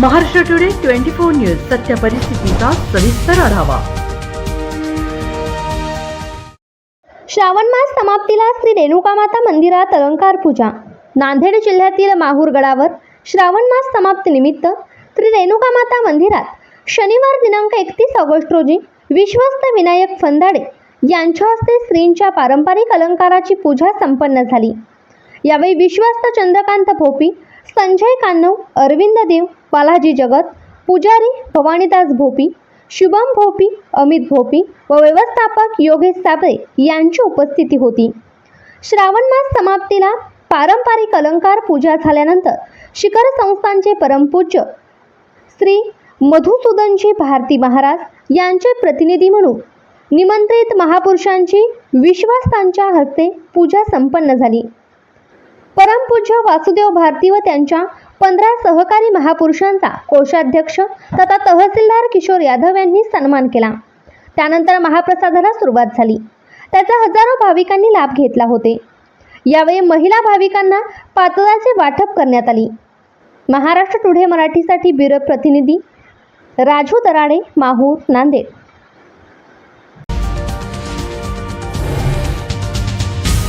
Maharashtra today twenty four news सत्य परिस्थितीचा सविस्तर आढावा. श्रावण मास समाप्तीला श्री रेणुकामाता मंदिरात अलंकार पूजा. नांदेड जिल्ह्यातील माहूर गडावर श्रावण मास समाप्तीनिमित्त श्री रेणुकामाता मंदिरात शनिवार दिनांक एकतीस ऑगस्ट रोजी विश्वस्त विनायक फंदाडे यांच्या हस्ते स्त्रींच्या पारंपरिक अलंकाराची पूजा संपन्न झाली. यावेळी विश्वस्त चंद्रकांत भोपी संजय कान्हव अरविंद देव बालाजी जगत पुजारी भवानीदास भोपी शुभम भोपी अमित भोपी व व्यवस्थापक योगेश साबळे यांची उपस्थिती होती. श्रावण मास समाप्तीला पारंपरिक अलंकार पूजा झाल्यानंतर शिखर संस्थानचे परमपूज्य श्री मधुसूदनजी भारती महाराज यांचे प्रतिनिधी म्हणून निमंत्रित महापुरुषांची विश्वासांच्या हस्ते पूजा संपन्न झाली. परमपूज्य वासुदेव भारती व त्यांच्या पंधरा सहकारी महापुरुषांचा कोषाध्यक्ष तथा तहसीलदार किशोर यादव यांनी सन्मान केला. त्यानंतर महाप्रसादाला सुरुवात झाली. त्याचा हजारो भाविकांनी लाभ घेतला होते. यावेळी महिला भाविकांना पातळाचे वाटप करण्यात आली. महाराष्ट्र टुडे मराठीसाठी ब्युरो प्रतिनिधी राजू दराडे माहूर नांदेड.